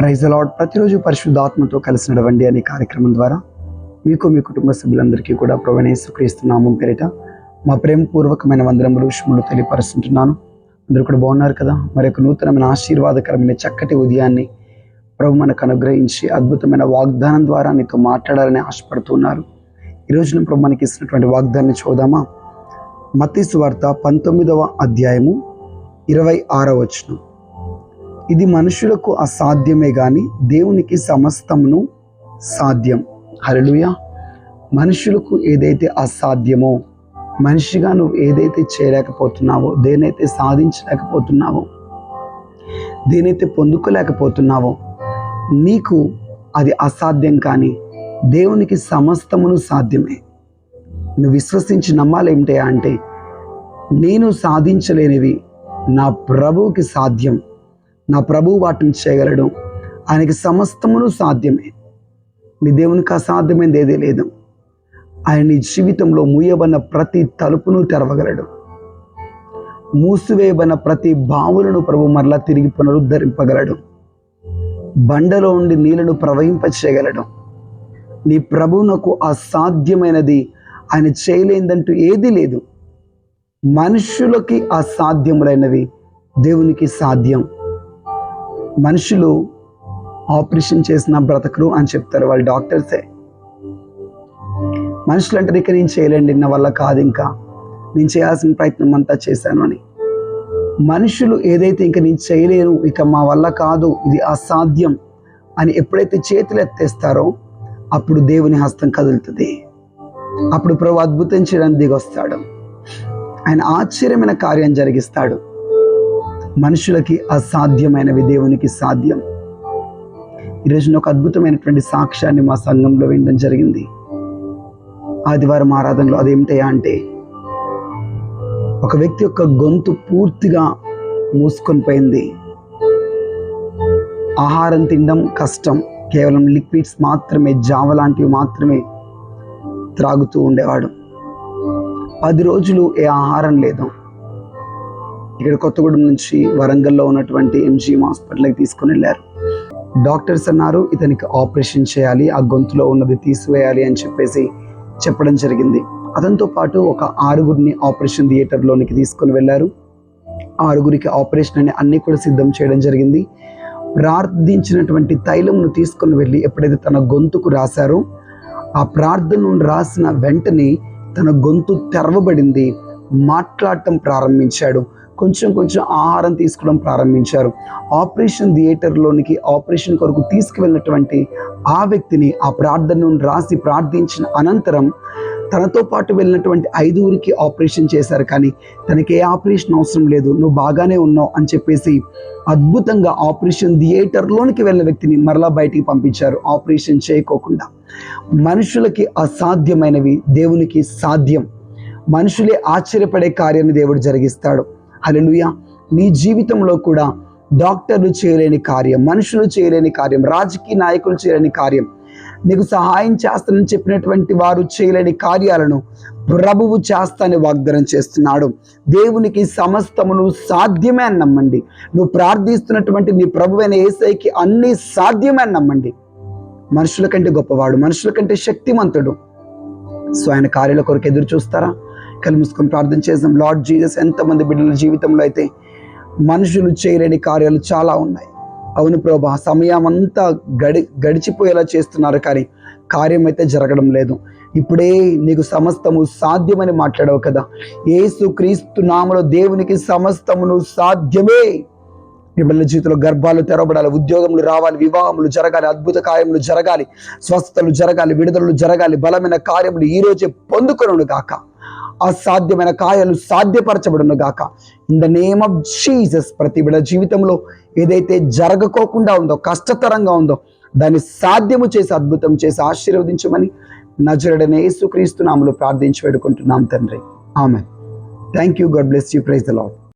Praise అలాడ్ ప్రతిరోజు పరిశుద్ధాత్మతో కలిసి నడవండి అనే కార్యక్రమం ద్వారా మీకు మీ కుటుంబ సభ్యులందరికీ కూడా ప్రవణేశ్వర నామం పేరిట మా ప్రేమపూర్వకమైన వందనములు విషయములు తెలియపరుస్తుంటున్నాను. అందరూ కూడా బాగున్నారు కదా? మరి ఒక నూతనమైన ఆశీర్వాదకరమైన చక్కటి ఉదయాన్ని ప్రభు మనకు అనుగ్రహించి అద్భుతమైన వాగ్దానం ద్వారా నీతో మాట్లాడాలని ఆశపడుతున్నారు ఈరోజు ప్రభు మనకి ఇస్తున్నటువంటి వాగ్దానాన్ని చూద్దామా? మతీసు వార్త పంతొమ్మిదవ అధ్యాయము ఇరవై ఆరవ వచనం. ఇది మనుషులకు అసాధ్యమే గాని దేవునికి సమస్తమును సాధ్యం. హరలుయ మనుషులకు ఏదైతే అసాధ్యమో మనిషిగా నువ్వు ఏదైతే చేయలేకపోతున్నావో దేనైతే సాధించలేకపోతున్నావో దేనైతే పొందుకోలేకపోతున్నావో నీకు అది అసాధ్యం కానీ దేవునికి సమస్తమును సాధ్యమే. నువ్వు విశ్వసించి నమ్మాలి ఏమిటా అంటే నేను సాధించలేనివి నా ప్రభువుకి సాధ్యం. నా ప్రభువు వాటిని చేయగలడు. ఆయనకి సమస్తమును సాధ్యమే. నీ దేవునికి అసాధ్యమైనది ఏదీ లేదు. ఆయన నీ జీవితంలో మూయబడిన ప్రతి తలుపును తెరవగలడు. మూసివేయబడిన ప్రతి బావులను ప్రభు మరలా తిరిగి పునరుద్ధరింపగలడు. బండలో ఉండి నీళ్ళను ప్రవహింపచేయగలడు. నీ ప్రభువునకు అసాధ్యమైనది ఆయన చేయలేదంటూ ఏదీ లేదు. మనుషులకి అసాధ్యములైనవి దేవునికి సాధ్యం. మనుషులు ఆపరేషన్ చేసిన బ్రతకరు అని చెప్తారు వాళ్ళు డాక్టర్సే. మనుషులు అంటారు ఇక నేను చేయలేండి నా వల్ల కాదు ఇంకా. నేను చేయాల్సిన ప్రయత్నం అంతా చేశాను అని. మనుషులు ఏదైతే ఇంకా నేను చేయలేను ఇక మా వల్ల కాదు ఇది అసాధ్యం అని ఎప్పుడైతే చేతులు ఎత్తేస్తారో అప్పుడు దేవుని హస్తం కదులుతుంది. అప్పుడు ప్రభు అద్భుతం చేయడానికి దిగొస్తాడు. ఆయన ఆశ్చర్యమైన కార్యం జరిగిస్తాడు. మనుషులకి అసాధ్యమైనవి దేవునికి సాధ్యం. ఈరోజు ఒక అద్భుతమైనటువంటి సాక్ష్యాన్ని మా సంఘంలో వినడం జరిగింది. ఆదివారం ఆరాధనలో అదేమిటయా అంటే ఒక వ్యక్తి యొక్క గొంతు పూర్తిగా మూసుకొని పోయింది. ఆహారం తినడం కష్టం. కేవలం లిక్విడ్స్ మాత్రమే జావ లాంటివి మాత్రమే త్రాగుతూ ఉండేవాడు. పది రోజులు ఏ ఆహారం లేదు. ఇక్కడ కొత్తగూడెం నుంచి వరంగల్లో ఉన్నటువంటి ఎంజీఎం హాస్పిటల్కి తీసుకుని వెళ్ళారు. డాక్టర్స్ అన్నారు ఇతనికి ఆపరేషన్ చేయాలి ఆ గొంతులో ఉన్నది తీసివేయాలి అని చెప్పేసి చెప్పడం జరిగింది. అతనితో పాటు ఒక ఆరుగురిని ఆపరేషన్ థియేటర్లోనికి తీసుకుని వెళ్ళారు. ఆరుగురికి ఆపరేషన్ అని అన్ని కూడా సిద్ధం చేయడం జరిగింది. ప్రార్థించినటువంటి తైలంను తీసుకుని వెళ్ళి ఎప్పుడైతే తన గొంతుకు రాశారో ఆ ప్రార్థనను రాసిన వెంటనే తన గొంతు తెరవబడింది. మాట్లాడటం ప్రారంభించాడు. కొంచెం కొంచెం ఆహారం తీసుకోవడం ప్రారంభించారు. ఆపరేషన్ థియేటర్లోనికి ఆపరేషన్ కొరకు తీసుకువెళ్ళినటువంటి ఆ వ్యక్తిని ఆ ప్రార్థనను రాసి ప్రార్థించిన అనంతరం తనతో పాటు వెళ్ళినటువంటి ఐదుగురికి ఆపరేషన్ చేశారు. కానీ తనకి ఏ ఆపరేషన్ అవసరం లేదు. నువ్వు బాగానే ఉన్నావు అని చెప్పేసి అద్భుతంగా ఆపరేషన్ థియేటర్లోనికి వెళ్ళిన వ్యక్తిని మరలా బయటికి పంపించారు. ఆపరేషన్ చేయకోకుండా. మనుషులకి అసాధ్యమైనవి దేవునికి సాధ్యం. మనుషులే ఆశ్చర్యపడే కార్యాన్ని దేవుడు జరిగిస్తాడు. హల్లెలూయా. నీ జీవితంలో కూడా డాక్టర్లు చేయలేని కార్యం మనుషులు చేయలేని కార్యం రాజకీయ నాయకులు చేయలేని కార్యం నీకు సహాయం చేస్తానని చెప్పినటువంటి వారు చేయలేని కార్యాలను ప్రభువు చేస్తానని వాగ్దానం చేస్తున్నాడు. దేవునికి సమస్తమును సాధ్యమే అని నమ్మండి. నువ్వు ప్రార్థిస్తున్నటువంటి నీ ప్రభువైన ఏసైకి అన్ని సాధ్యమే అని నమ్మండి. మనుషుల కంటే గొప్పవాడు మనుషుల కంటే శక్తిమంతుడు. సో ఆయన కార్యాల కొరకు ఎదురు చూస్తారా? కళ్ళు మూసుకొని ప్రార్థన చేసాం లార్డ్ జీజస్ ఎంతమంది బిడ్డల జీవితంలో అయితే మనుషులు చేయలేని కార్యాలు చాలా ఉన్నాయి. అవును ప్రభా సమయం అంతా గడి గడిచిపోయేలా చేస్తున్నారు కానీ కార్యం అయితే జరగడం లేదు. ఇప్పుడే నీకు సమస్తము సాధ్యమని మాట్లాడవు కదా. ఏసు క్రీస్తు నామలో దేవునికి సమస్తమును సాధ్యమే. బిడ్డల జీవితంలో గర్భాలు తెరవబడాలి ఉద్యోగములు రావాలి వివాహములు జరగాలి అద్భుత కార్యములు జరగాలి స్వస్థతలు జరగాలి విడుదలలు జరగాలి బలమైన కార్యములు ఈరోజే రోజే పొందుకొను అసాధ్యమైన కార్యాలు సాధ్యపరచబడును గాక. In the name of Jesus ప్రతి బిడ జీవితంలో ఏదైతే జరగకోకుండా ఉందో కష్టతరంగా ఉందో దాన్ని సాధ్యము చేసి అద్భుతం చేసి ఆశీర్వదించమని నజరుడనే యేసుక్రీస్తు నామలో ప్రార్థించి వేడుకుంటున్నాం తండ్రి. ఆమె thank you God bless you praise the lord